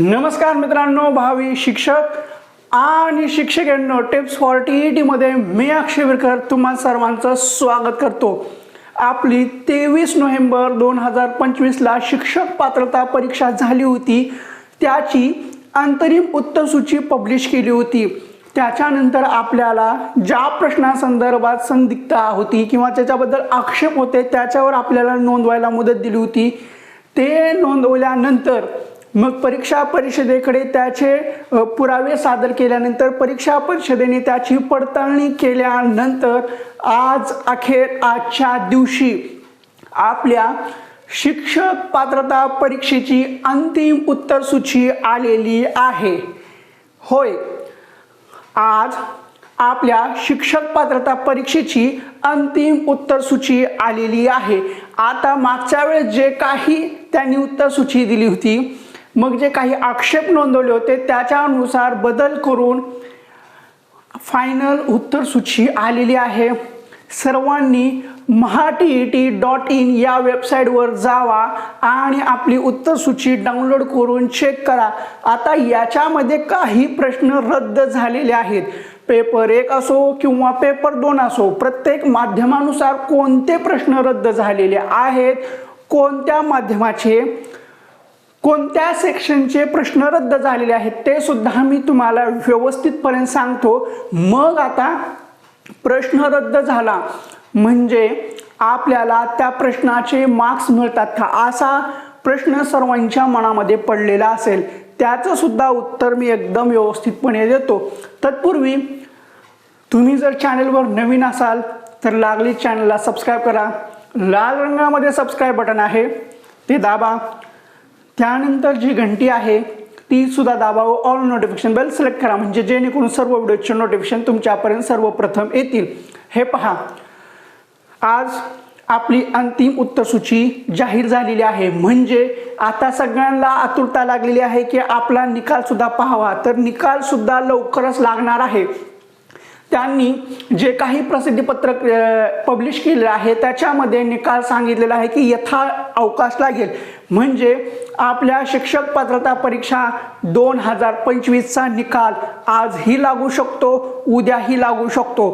नमस्कार मित्रांनो भावी शिक्षक आणि शिक्षकांनो टिप्स फॉर टी ई टीमध्ये मी अक्षय विरकर तुम्हा सर्वांचं स्वागत करतो. आपली तेवीस नोव्हेंबर दोन हजार पंचवीसला शिक्षक पात्रता परीक्षा झाली होती. त्याची अंतरिम उत्तरसूची पब्लिश केली होती. त्याच्यानंतर आपल्याला ज्या प्रश्नासंदर्भात संदिग्धता होती किंवा त्याच्याबद्दल आक्षेप होते त्याच्यावर आपल्याला नोंदवायला मुदत दिली होती. ते नोंदवल्यानंतर मग परीक्षा परिषदेकडे त्याचे पुरावे सादर केल्यानंतर परीक्षा परिषदेने त्याची पडताळणी केल्यानंतर आज अखेर आजच्या दिवशी आपल्या शिक्षक पात्रता परीक्षेची अंतिम उत्तरसूची आलेली आहे. होय. आज आपल्या शिक्षक पात्रता परीक्षेची अंतिम उत्तरसूची आलेली आहे. आता मागच्या वेळेस जे काही त्यांनी उत्तरसूची दिली होती मग जे काही आक्षेप नोंदवले होते त्याच्यानुसार बदल करून फायनल उत्तरसूची आलेली आहे. सर्वांनी Maha T E T dot in या वेबसाईटवर जावा आणि आपली उत्तरसूची डाउनलोड करून चेक करा. आता याच्यामध्ये काही प्रश्न रद्द झालेले आहेत. पेपर एक असो किंवा पेपर दोन असो प्रत्येक माध्यमानुसार कोणते प्रश्न रद्द झालेले आहेत? कोणत्या माध्यमाचे? कोणत्या सेक्शनचे प्रश्न रद्द झालेले आहेत ते सुद्धा मी तुम्हाला व्यवस्थितपणे सांगतो. मग आता प्रश्न रद्द झाला. म्हणजे आपल्याला त्या प्रश्नाचे मार्क्स मिळतात का? असा प्रश्न सर्वांच्या मनामध्ये पडलेला असेल. त्याचं सुद्धा उत्तर मी एकदम व्यवस्थितपणे देतो. तत्पूर्वी तुम्ही जर चॅनलवर नवीन असाल तर लागली चॅनलला सबस्क्राईब करा. लाल रंगामध्ये सबस्क्राईब बटन आहे. ते दाबा. त्यानंतर जी घंटी आहे ती सुद्धा दाबा व ऑल नोटिफिकेशन बेल सिलेक्ट करा. म्हणजे जेणेकरून सर्व व्हिडिओचे नोटिफिकेशन तुमच्यापर्यंत सर्वप्रथम येतील. हे पहा. आज आपली अंतिम उत्तरसूची जाहीर झालेली आहे. म्हणजे आता सगळ्यांना आतुरता लागलेली आहे की आपला निकालसुद्धा पाहावा. तर निकालसुद्धा लवकरच लागणार आहे. त्यांनी जे काही प्रसिद्धीपत्रक पब्लिश केलेलं आहे त्याच्यामध्ये निकाल सांगितलेला आहे की यथा अवकाश लागेल म्हणजे आपल्या शिक्षक पात्रता परीक्षा दोन हजार पंचवीसचा निकाल आजही लागू शकतो उद्याही लागू शकतो.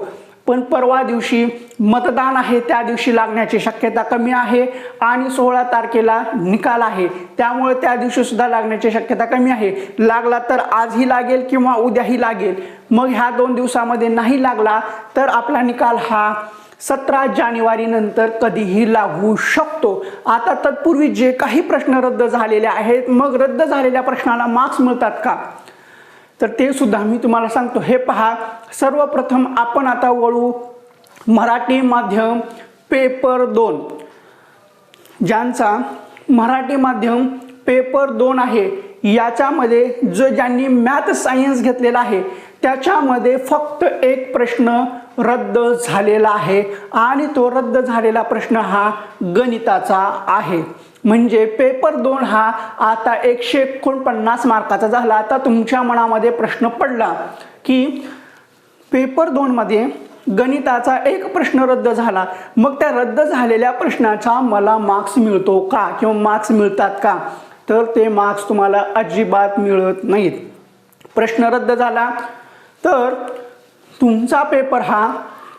पण परवा दिवशी मतदान आहे त्या दिवशी लागण्याची शक्यता कमी आहे आणि सोळा तारखेला निकाल आहे. त्यामुळे त्या दिवशी सुद्धा लागण्याची शक्यता कमी आहे. लागला तर आजही लागेल किंवा उद्याही लागेल. मग ह्या दोन दिवसामध्ये नाही लागला तर आपला निकाल हा सतरा जानेवारी नंतर कधीही लागू शकतो. आता तत्पूर्वी जे काही प्रश्न रद्द झालेले आहेत मग रद्द झालेल्या प्रश्नाला मार्क्स मिळतात का? तर ते सुद्धा मी तुम्हाला सांगतो. हे पहा सर्वप्रथम आपण आता वळू मराठी माध्यम पेपर दोन. ज्यांचा मराठी माध्यम पेपर दोन आहे याच्यामध्ये जो ज्यांनी मॅथ सायन्स घेतलेला आहे त्याच्यामध्ये फक्त एक प्रश्न रद्द झालेला आहे आणि तो रद्द झालेला प्रश्न हा गणिताचा आहे. म्हणजे पेपर दोन हा आता एकशे एकोणपन्नास मार्काचा झाला आता तुमच्या मनामध्ये प्रश्न पडला की पेपर दोनमध्ये गणिताचा एक प्रश्न रद्द झाला. मग त्या रद्द झालेल्या प्रश्नाचा मला मार्क्स मिळतो का? किंवा मार्क्स मिळतात का? तर ते मार्क्स तुम्हाला अजिबात मिळत नाहीत. प्रश्न रद्द झाला. तर तुमचा पेपर हा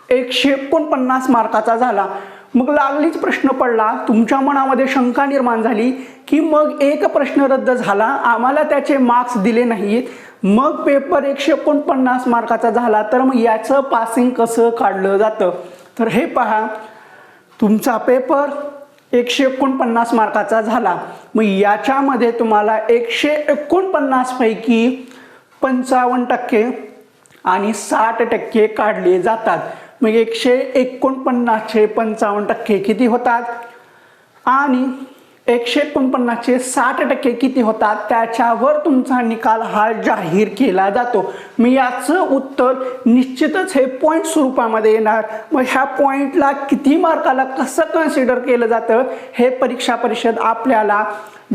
एकशे एकोणपन्नास मार्काचा झाला. मग लागलीच प्रश्न पडला. तुमच्या मनामध्ये शंका निर्माण झाली की मग एक प्रश्न रद्द झाला. आम्हाला त्याचे मार्क्स दिले नाहीत. मग पेपर एकशे एकोणपन्नास मार्काचा झाला तर मग याचं पासिंग कसं काढलं जातं? तर हे पहा तुमचा पेपर एकशे एकोणपन्नास मार्काचा झाला. मग याच्यामध्ये तुम्हाला एकशे एकोणपन्नासपैकी पंचावन्न टक्के आणि साठ टक्के काढले जातात. मग एकशे एकोणपन्नासचे पंचावन्न टक्के किती होतात? आणि एकशे एकोणपन्नासचे साठ टक्के किती होतात? त्याच्यावर तुमचा निकाल हा जाहीर केला जातो. मी याचं उत्तर निश्चितच हे पॉईंट स्वरूपामध्ये येणार. मग ह्या पॉईंटला किती मार्काला कसं कन्सिडर केलं जातं? हे परीक्षा परिषद आपल्याला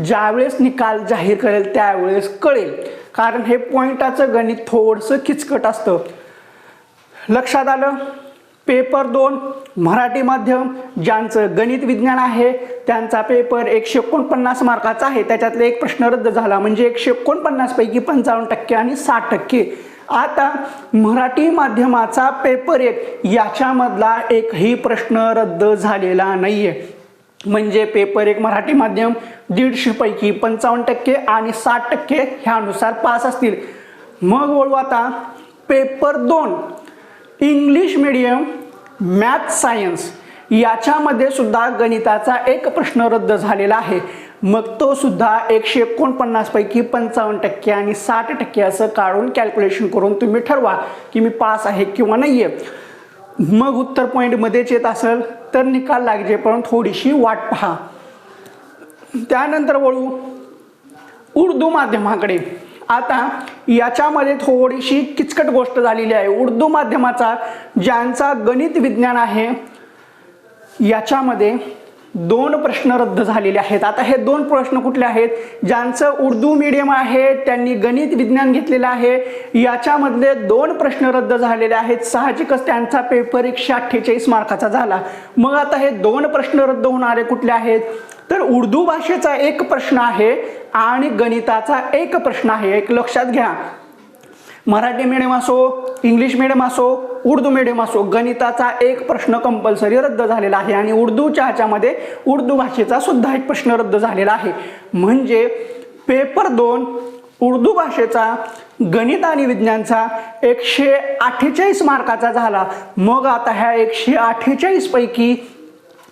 ज्यावेळेस निकाल जाहीर करेल त्यावेळेस कळेल. कारण हे पॉईंटाचं गणित थोडंसं किचकट असतं. लक्षात आलं? पेपर दोन मराठी माध्यम ज्यांचं गणित विज्ञान आहे त्यांचा पेपर एकशे एकोणपन्नास मार्काचा आहे. त्याच्यातले एक प्रश्न रद्द झाला. म्हणजे एकशे एकोणपन्नासपैकी पंचावन्न टक्के आणि साठ टक्के. आता मराठी माध्यमाचा पेपर एक याच्यामधला एकही प्रश्न रद्द झालेला नाही आहे म्हणजे पेपर एक मराठी माध्यम दीडशेपैकी पंचावन्न टक्के आणि साठ टक्के ह्यानुसार पास असतील. मग वळू आता पेपर दोन इंग्लिश मीडियम मॅथ सायन्स याच्यामध्ये सुद्धा गणिताचा एक प्रश्न रद्द झालेला आहे. मग तो सुद्धा एकशे एकोणपन्नास पैकी पंचावन्न टक्के आणि साठ टक्के असं काढून कॅल्क्युलेशन करून तुम्ही ठरवा की मी पास आहे किंवा नाही आहे मग उत्तर पॉईंटमध्येच येत असेल तर निकाल लागजे पण थोडीशी वाट पहा. त्यानंतर वळू. उर्दू माध्यमाकडे. आता याच्यामध्ये थोडीशी किचकट गोष्ट झालेली आहे. उर्दू माध्यमाचा ज्यांचा गणित विज्ञान आहे याच्यामध्ये दोन प्रश्न रद्द झालेले आहेत. आता हे दोन प्रश्न कुठले आहेत? ज्यांचं उर्दू मीडियम आहे त्यांनी गणित विज्ञान घेतलेलं आहे याच्यामधले दोन प्रश्न रद्द झालेले आहेत. साहजिकच त्यांचा पेपर एकशे अठ्ठेचाळीस मार्काचा झाला. मग आता हे दोन प्रश्न रद्द होणारे कुठले आहेत? तर उर्दू भाषेचा एक प्रश्न आहे आणि गणिताचा एक प्रश्न आहे एक लक्षात घ्या. मराठी मीडियम असो इंग्लिश मीडियम असो उर्दू मीडियम असो गणिताचा एक प्रश्न कंपल्सरी रद्द झालेला आहे आणि उर्दूच्या ह्याच्यामध्ये उर्दू भाषेचा सुद्धा एक प्रश्न रद्द झालेला आहे. म्हणजे पेपर दोन उर्दू भाषेचा गणित आणि विज्ञानचा एकशे अठ्ठेचाळीस मार्काचा झाला. मग आता ह्या एकशे अठ्ठेचाळीसपैकी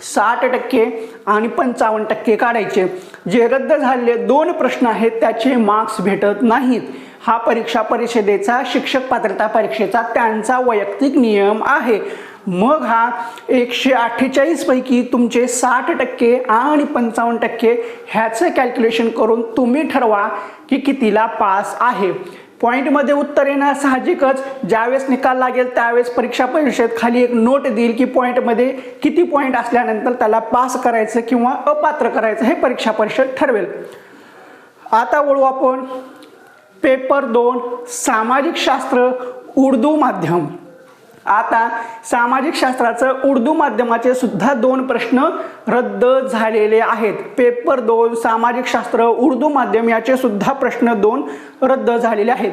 साठ टक्के आणि पंचावन्न टक्के काढायचे. जे रद्द झालेले दोन प्रश्न आहेत त्याचे मार्क्स भेटत नाहीत. हा परीक्षा परिषदेचा शिक्षक पात्रता परीक्षेचा त्यांचा वैयक्तिक नियम आहे. मग हा एकशे अठ्ठेचाळीसपैकी तुमचे साठ टक्के आणि पंचावन्न टक्के ह्याचं कॅल्क्युलेशन करून तुम्ही ठरवा की कितीला पास आहे. पॉईंटमध्ये उत्तर येणार साहजिकच. ज्यावेळेस निकाल लागेल त्यावेळेस परीक्षा परिषद खाली एक नोट देईल की पॉईंटमध्ये किती पॉईंट असल्यानंतर त्याला पास करायचं किंवा अपात्र करायचं हे परीक्षा परिषद ठरवेल. आता वळू आपण पेपर दोन सामाजिक शास्त्र उर्दू माध्यम. आता सामाजिक शास्त्राचं उर्दू माध्यमाचे सुद्धा दोन प्रश्न रद्द झालेले आहेत. पेपर दोन सामाजिक शास्त्र उर्दू माध्यम याचे सुद्धा प्रश्न दोन रद्द झालेले आहेत.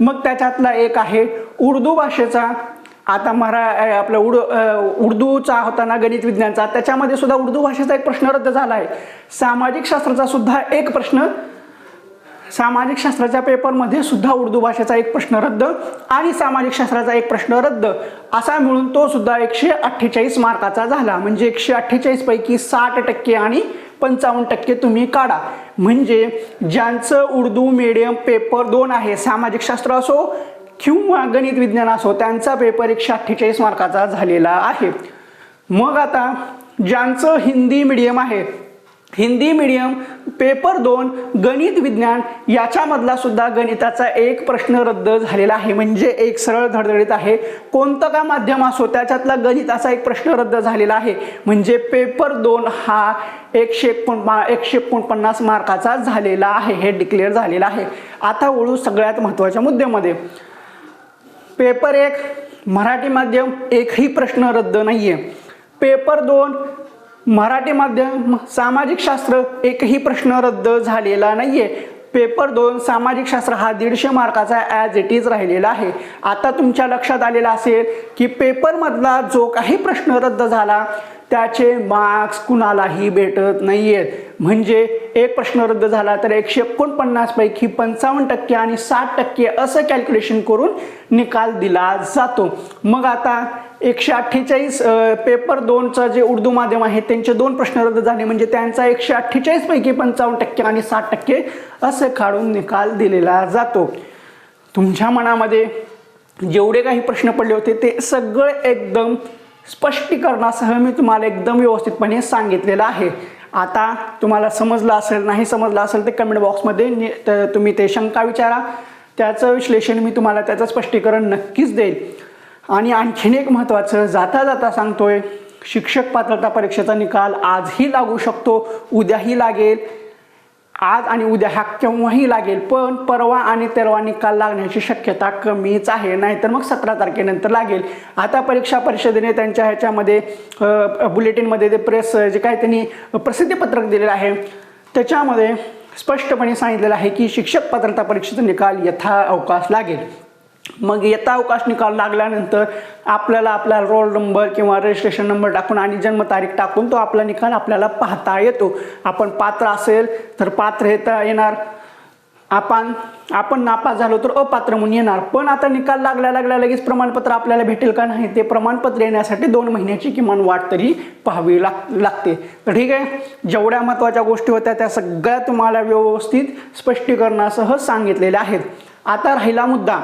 मग त्याच्यातला एक आहे उर्दू भाषेचा आता मरा आपलं उड उर्दूचा होता ना गणित विज्ञानचा त्याच्यामध्ये सुद्धा उर्दू भाषेचा एक प्रश्न रद्द झाला आहे. सामाजिक शास्त्राचा सुद्धा एक प्रश्न सामाजिक शास्त्राच्या पेपरमध्ये सुद्धा उर्दू भाषेचा एक प्रश्न रद्द आणि सामाजिक शास्त्राचा एक प्रश्न रद्द असा मिळून तो सुद्धा एकशे अठ्ठेचाळीस मार्काचा झाला. म्हणजे एकशे अठ्ठेचाळीस पैकी साठ टक्के आणि पंचावन्न टक्के तुम्ही काढा. म्हणजे ज्यांचं उर्दू मीडियम पेपर दोन आहे सामाजिक शास्त्र असो किंवा गणित विज्ञान असो त्यांचा पेपर एकशे अठ्ठेचाळीस मार्काचा झालेला आहे. मग आता ज्यांचं हिंदी मीडियम आहे हिंदी मीडियम पेपर दोन गणित विज्ञान याच्यामधला सुद्धा गणिताचा एक प्रश्न रद्द झालेला आहे. म्हणजे एक सरळ धडधडीत आहे. कोणतं का माध्यम असो त्याच्यातला गणिताचा एक प्रश्न रद्द झालेला आहे. म्हणजे पेपर दोन हा एकशे एकोणपा एकशे एकोणपन्नास मार्काचा झालेला आहे. हे डिक्लेअर झालेला आहे. आता वळू सगळ्यात महत्त्वाच्या मुद्द्यामध्ये. पेपर एक मराठी माध्यम एकही प्रश्न रद्द नाही आहे पेपर दोन मराठी माध्यम सामाजिक शास्त्र एकही प्रश्न रद्द झालेला नाहीये. पेपर दोन सामाजिक शास्त्र हा दीडशे मार्काचा ॲज इट इज राहिलेला आहे. आता तुमच्या लक्षात आलेला असेल की पेपरमधला जो काही प्रश्न रद्द झाला त्याचे मार्क्स कुणालाही भेटत नाही आहेत म्हणजे एक प्रश्न रद्द झाला तर एकशे एकोणपन्नासपैकी पंचावन्न टक्के आणि साठ टक्के असं कॅल्क्युलेशन करून निकाल दिला जातो. मग आता एकशे अठ्ठेचाळीस पेपर दोनचं जे उर्दू माध्यम आहे त्यांचे दोन प्रश्न रद्द झाले. म्हणजे त्यांचा एकशे अठ्ठेचाळीस पैकी पंचावन्न टक्के आणि साठ टक्के असं काढून निकाल दिलेला जातो. तुमच्या मनामध्ये जेवढे काही प्रश्न पडले होते ते सगळे एकदम स्पष्टीकरणासह मी तुम्हाला एकदम व्यवस्थितपणे सांगितलेलं आहे. आता तुम्हाला समजलं असेल नाही समजलं असेल ते कमेंट बॉक्समध्ये त- तुम्ही ते शंका विचारा. त्याचं विश्लेषण मी तुम्हाला त्याचं स्पष्टीकरण नक्कीच देईल. आणि आणखीन एक महत्त्वाचं जाता जाता सांगतोय शिक्षक पात्रता परीक्षेचा निकाल आजही लागू शकतो उद्याही लागेल. आज आणि उद्या हा केव्हाही लागेल पण परवा आणि तेरवा निकाल लागण्याची शक्यता कमीच आहे. नाहीतर मग सतरा तारखेनंतर लागेल. आता परीक्षा परिषदेने त्यांच्या ह्याच्यामध्ये बुलेटिनमध्ये ते प्रेस जे काय त्यांनी प्रसिद्धीपत्रक दिलेलं आहे त्याच्यामध्ये स्पष्टपणे सांगितलेलं आहे की शिक्षक पात्रता परीक्षेचा निकाल यथा अवकाश लागेल. मग येता अवकाश निकाल लागल्यानंतर आपल्याला आपला रोल नंबर किंवा रजिस्ट्रेशन नंबर टाकून आणि जन्मतारीख टाकून तो आपला निकाल आपल्याला पाहता येतो. आपण पात्र असेल तर पात्र येता येणार. आपण आपण नापास झालो तर अपात्र म्हणून येणार. पण आता निकाल लागल्या लागल्या लगेच प्रमाणपत्र आपल्याला भेटेल का नाही ते प्रमाणपत्र येण्यासाठी दोन महिन्याची किमान वाट तरी पाहावी लाग लागते. तर ठीक आहे. जेवढ्या महत्त्वाच्या गोष्टी होत्या त्या सगळ्या तुम्हाला व्यवस्थित स्पष्टीकरणासह सांगितलेल्या आहेत. आता राहिला मुद्दा.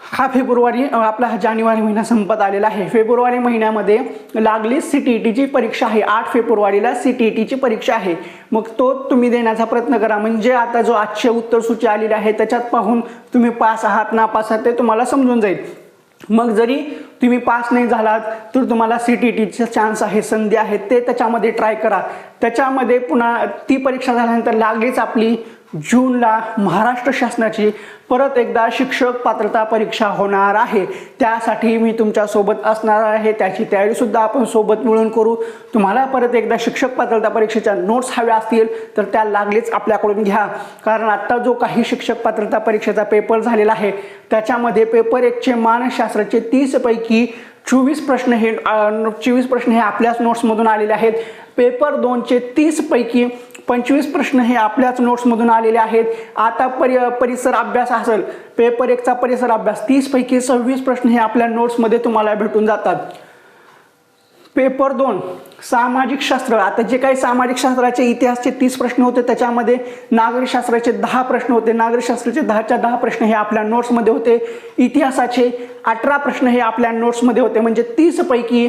हा फेब्रुवारी आपला हा जानेवारी महिना संपत आलेला आहे. फेब्रुवारी महिन्यामध्ये लागली सी टी ई टीची परीक्षा आहे. आठ फेब्रुवारीला सी टी ई टीची परीक्षा आहे. मग तो तुम्ही देण्याचा प्रयत्न करा. म्हणजे आता जो आजचे उत्तर सूची आलेली आहे त्याच्यात पाहून तुम्ही पास आहात ना पास आहात ते तुम्हाला समजून जाईल. मग जरी तुम्ही पास नाही झालात तर तुम्हाला सी टी टीचे चान्स आहे संधी आहे ते त्याच्यामध्ये ट्राय करा. त्याच्यामध्ये पुन्हा ती परीक्षा झाल्यानंतर लागलीच आपली जूनला महाराष्ट्र शासनाची परत एकदा शिक्षक पात्रता परीक्षा होणार आहे. त्यासाठी मी तुमच्यासोबत असणार आहे. त्याची तयारीसुद्धा आपण सोबत मिळून करू. तुम्हाला परत एकदा शिक्षक पात्रता परीक्षेच्या नोट्स हव्या असतील तर त्या लागलीच आपल्याकडून घ्या. कारण आत्ता जो काही शिक्षक पात्रता परीक्षेचा पेपर झालेला आहे त्याच्यामध्ये पेपर एकचे मानसशास्त्राचे तीसपैकी चोवीस प्रश्न हे चोवीस प्रश्न हे आपल्याच नोट्समधून आलेले आहेत. पेपर दोनचे तीसपैकी पंचवीस प्रश्न हे आपल्याच नोट्समधून आलेले आहेत. आता परि परिसर अभ्यास असेल पेपर एकचा परिसर अभ्यास तीसपैकी सव्वीस प्रश्न हे आपल्या नोट्समध्ये तुम्हाला भेटून जातात. पेपर दोन सामाजिक शास्त्र. आता जे काही सामाजिक शास्त्राचे इतिहासचे तीस प्रश्न होते त्याच्यामध्ये नागरिकशास्त्राचे दहा प्रश्न होते. नागरिकशास्त्राचे दहाच्या दहा प्रश्न हे आपल्या नोट्समध्ये होते. इतिहासाचे अठरा प्रश्न हे आपल्या नोट्समध्ये होते. म्हणजे तीसपैकी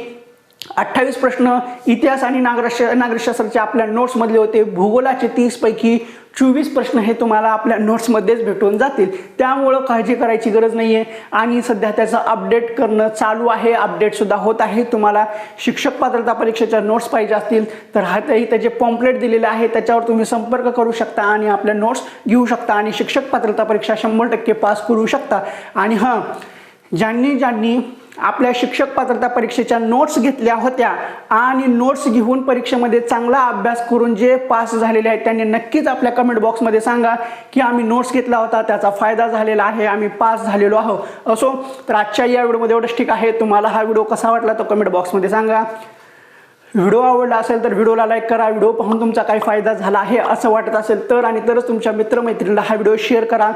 अठ्ठावीस प्रश्न इतिहास आणि नागरिक नागरिकशास्त्राचे आपल्या नोट्समधले होते. भूगोलाचे तीसपैकी चोवीस प्रश्न हे तुम्हाला आपल्या नोट्समध्येच भेटून जातील. त्यामुळं काळजी करायची गरज नाही आहे आणि सध्या त्याचं अपडेट करणं चालू आहे. अपडेटसुद्धा होत आहे. तुम्हाला शिक्षक पात्रता परीक्षेच्या नोट्स पाहिजे असतील तर हातही त्याचे पॉम्पलेट दिलेले आहे. त्याच्यावर तुम्ही संपर्क करू शकता आणि आपल्या नोट्स घेऊ शकता आणि शिक्षक पात्रता परीक्षा शंभर टक्के पास करू शकता. आणि हां ज्यांनी ज्यांनी आपल्या शिक्षक पात्रता परीक्षेच्या नोट्स घेतल्या होत्या आणि नोट्स घेऊन परीक्षेमध्ये चांगला अभ्यास करून जे पास झालेले आहेत त्यांनी नक्कीच आपल्या कमेंट बॉक्समध्ये सांगा की आम्ही नोट्स घेतला होता त्याचा फायदा झालेला आहे आम्ही पास झालेलो आहोत. असो तर आजच्या या व्हिडिओमध्ये एवढंच ठीक आहे. तुम्हाला हा व्हिडिओ कसा वाटला तो कमेंट बॉक्समध्ये सांगा. व्हिडिओ आवडला असेल तर व्हिडिओला लाईक करा. व्हिडिओ पाहून तुमचा काही फायदा झाला आहे असं वाटत असेल तर आणि तरच तुमच्या मित्रमैत्रिणीला हा व्हिडिओ शेअर करा.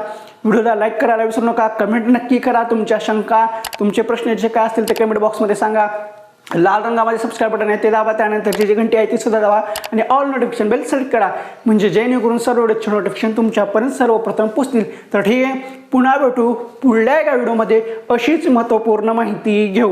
व्हिडिओला लाईक करायला विसरू नका. कमेंट नक्की करा तुमच्या शंका तुमचे प्रश्न जे काय असतील ते कमेंट बॉक्समध्ये सांगा. लाल रंगामध्ये सबस्क्राईब बटन आहे ते दाबा. त्यानंतर जी घंटी आहे ती सुद्धा दाबा आणि ऑल नोटिफिकेशन बेल सिलेक्ट करा. म्हणजे जेणेकरून सर्व व्हिडिओचे नोटिफिकेशन तुमच्यापर्यंत सर्वप्रथम पोचतील तर ठीक आहे पुन्हा भेटू पुढल्या एका व्हिडिओमध्ये अशीच महत्त्वपूर्ण माहिती घेऊ